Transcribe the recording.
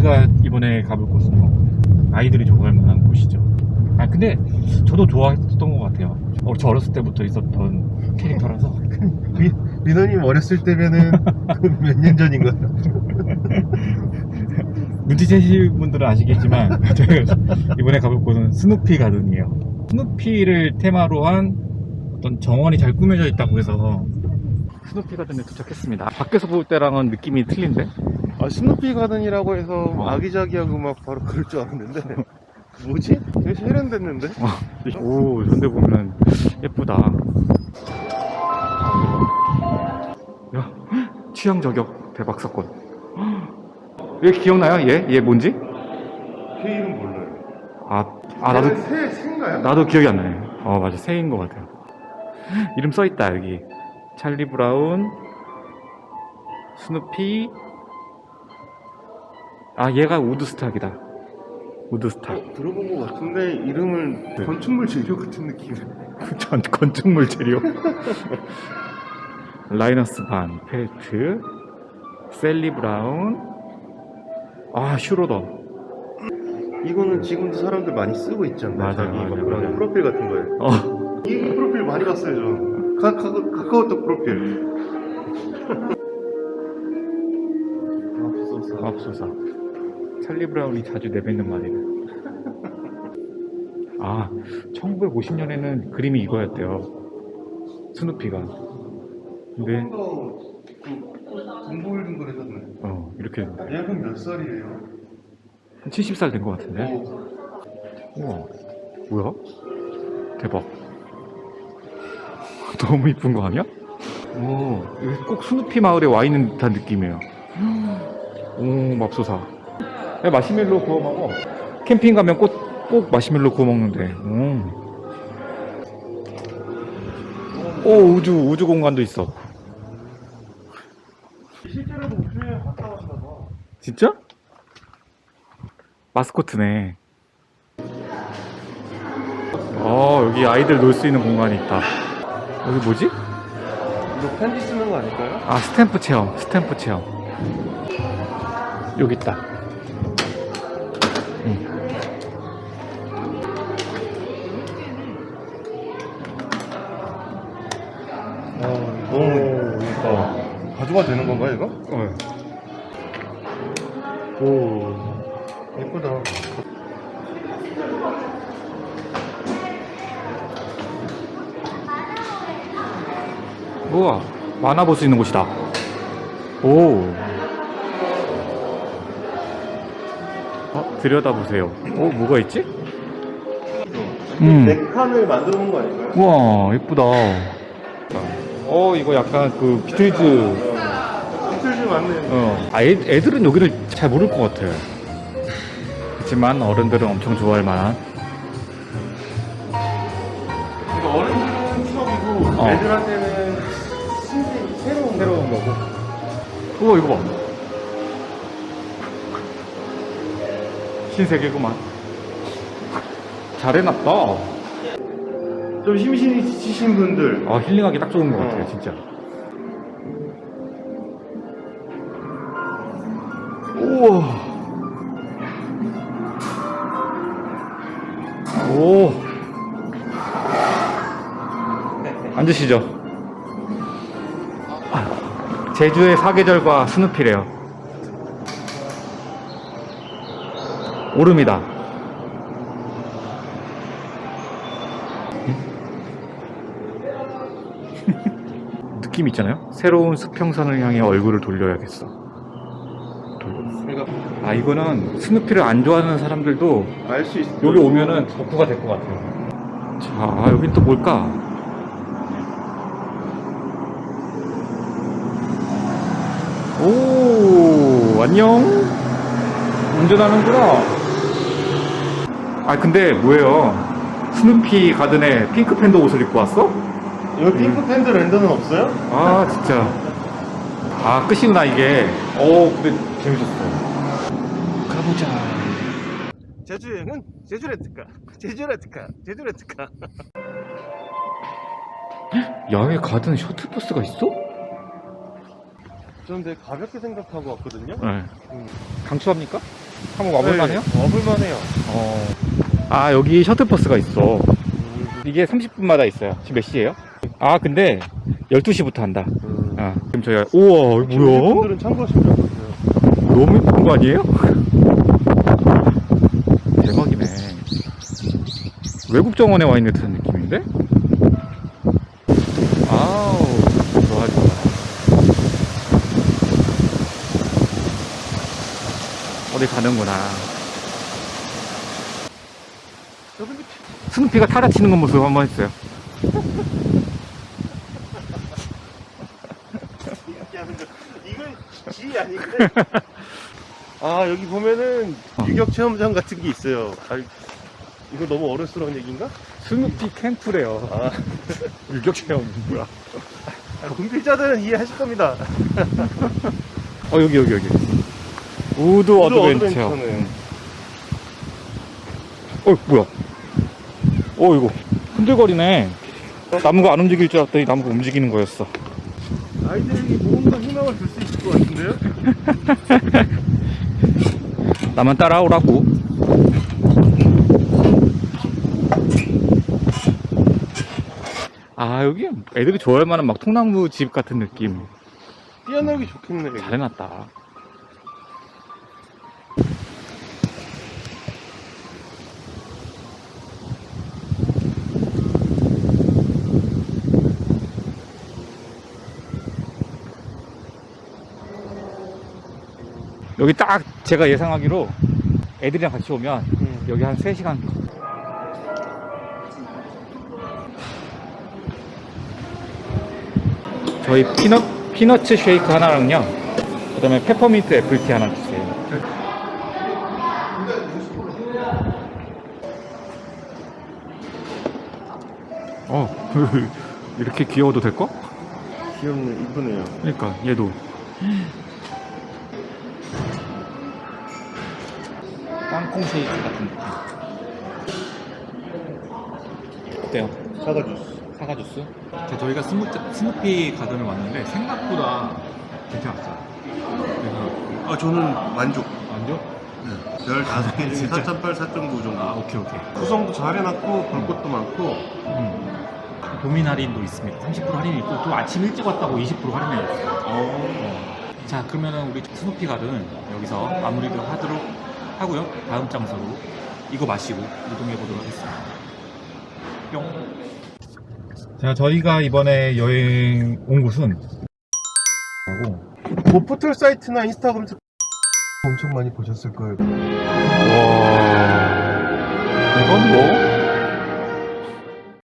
저희가 이번에 가볼 곳은 아이들이 좋아할 만한 곳이죠. 아 근데 저도 좋아했던 것 같아요. 어, 저 어렸을 때부터 있었던 캐릭터라서 미, 민호님 어렸을 때면은 몇 년 전인 거야? 눈치채실 분들은 아시겠지만 이번에 가볼 곳은 스누피 가든이에요. 스누피를 테마로 한 어떤 정원이 잘 꾸며져 있다고 해서 스누피 가든에 도착했습니다. 밖에서 볼 때랑은 느낌이 틀린데? 아 스누피 가든이라고 해서 어. 아기자기하고 막 바로 그럴 줄 알았는데 뭐지? 되게 세련됐는데? 오, 현대 보면은 예쁘다. 야, 취향 저격 대박 사건. 얘 기억나요? 얘? 얘 뭔지? 걔 이름 몰라요 아, 아 나도 새, 새인가요? 나도 기억이 안 나네. 어, 맞아. 새인 것 같아요. 이름 써 있다 여기. 찰리 브라운, 스누피. 아, 얘가 우드스탁이다. 우드스탁. 들어본 것 같은데 이름은 네. 건축물 재료 같은 느낌 전 건축물 재료. 라이너스 반, 펠트, 셀리 브라운, 아 슈로더. 이거는 지금도 사람들 많이 쓰고 있잖아요 맞아요, 자기 막 맞아요, 그런 맞아요. 프로필 같은 거에 어, 이 프로필 많이 봤어요 저 카, 카, 카카오톡 프로필 아, 맙소사. 찰리 브라운이 자주 내뱉는 말이네. 아, 1950년에는 그림이 이거였대요. 스누피가. 근데 해줬네 어 이렇게 된다. 얘 그럼 몇 살이에요? 한 70살 된 것 같은데. 오, 우와, 뭐야? 대박. 너무 이쁜 거 아니야? 오, 여기 꼭 스누피 마을에 와 있는 듯한 느낌이에요. 오, 맙소사. 야, 마시멜로 구워 먹어. 캠핑 가면 꼭, 꼭 마시멜로 구워 먹는데. 오. 오, 우주, 우주 공간도 있어. 실제로도 우주에 갔다 왔나 봐 진짜? 마스코트네. 어, 여기 아이들 놀 수 있는 공간이 있다. 여기 뭐지? 이거 편지 쓰는 거 아닐까요? 아, 스탬프 체험, 스탬프 체험. 여기 있다. 어. 가져가도 되는 건가요 이거? 어. 오 예쁘다 우와, 만화 볼 수 있는 곳이다. 오. 어, 들여다보세요. 오, 뭐가 있지? 음. 네 칸을 만들어 놓은 거 아닐까요? 우와, 예쁘다. 어, 이거 약간 그 비틀즈. 맞네 어. 아, 애, 애들은 여기를 잘 모를 것 같아. 그렇지만 어른들은 엄청 좋아할 만한. 그러니까 어른들은 추억이고 어. 애들한테는 신세 새로운 새로운 거고. 우와, 이거 봐. 신세계구만. 잘 해놨다. 좀 심신이 지치신 분들 아, 힐링하기 딱 좋은 것 같아요, 어. 진짜. 우와. 오. 앉으시죠. 아, 제주의 사계절과 스누피래요. 오름이다. 느낌 있잖아요? 새로운 수평선을 향해 얼굴을 돌려야겠어. 아, 이거는 스누피를 안 좋아하는 사람들도 알 수 있어 여기 오면은 덕후가 될 것 같아요. 자, 아, 여긴 또 뭘까? 오, 안녕? 운전하는구나. 아, 근데 뭐예요? 스누피 가든에 핑크 팬더 옷을 입고 왔어? 여기 핑크 팬드 랜드는 없어요? 아, 진짜. 아, 끝이구나, 이게. 오, 근데 재밌었어. 가보자. 제주 여행은 제주 렌트카 제주 렌트카 제주 렌트카 야외 가든 셔틀버스가 있어? 저는 되게 가볍게 생각하고 왔거든요 네. 음. 강추합니까? 한번 와볼만해요? 네, 와볼만해요. 어. 아 여기 셔틀버스가 있어. 이게 30분마다 있어요. 지금 몇 시예요? 아 근데 12시부터 한다. 음. 아 그럼 저희가 우와 이거 뭐야? 분들은 참고하시면 될것 같아요. 너무 예쁜 거 아니에요? 대박이네. 외국 정원에 와 있는 듯한 느낌인데? 아우, 좋아, 좋아. 어디 가는구나. 스누피가 타라치는 건 모습 한번 했어요. 이건 지 아닌데? 아, 여기 보면은 어. 유격 체험장 같은 게 있어요. 아, 이거 너무 어른스러운 얘기인가? 스누피 캠프래요. 아, 유격 체험 뭐야? 군필자들은 이해하실 겁니다. 어 여기 여기 여기. 우드 우드 어드벤처. 어 뭐야? 어 이거 흔들거리네. 나무가 안 움직일 줄 알았더니 나무가 움직이는 거였어. 아이들에게 뭔가 희망을 줄 수 있을 것 같은데요? 나만 따라오라고. 아 여기 애들이 좋아할 만한 막 통나무 집 같은 느낌. 뛰어놀기 좋겠네. 잘 해놨다. 여기 딱 제가 예상하기로 애들이랑 같이 오면 음. 여기 한 3시간 저희 피넛, 피너츠 쉐이크 하나랑요 그 다음에 페퍼민트 애플티 하나 주세요 어 이렇게 귀여워도 될까? 귀엽네, 이쁘네요. 그러니까 얘도 땅콩 쉐이크 같은 느낌 어때요? 사과 주스. 사과 주스? 자, 저희가 스무, 스누피 가든을 왔는데 생각보다 괜찮았어요. 그래서 아, 저는 만족. 완전? 별 다섯 개 중에 진짜? 4.8, 4.9 정도. 아, 오케이 오케이. 구성도 잘 해놨고, 볼 것도 많고. 음. 도민 할인도 있습니다. 30% 할인이 있고 또 아침 일찍 왔다고 20% 할인해 줬어요. 자, 그러면은 우리 스누피 가든 여기서 마무리를 하도록 하고요. 다음 장소로 이거 마시고 이동해 보도록 하겠습니다. 뿅. 자, 저희가 이번에 여행 온 곳은 뭐 포털 사이트나 인스타 검색 엄청 많이 보셨을 거예요. 와, 이건 뭐?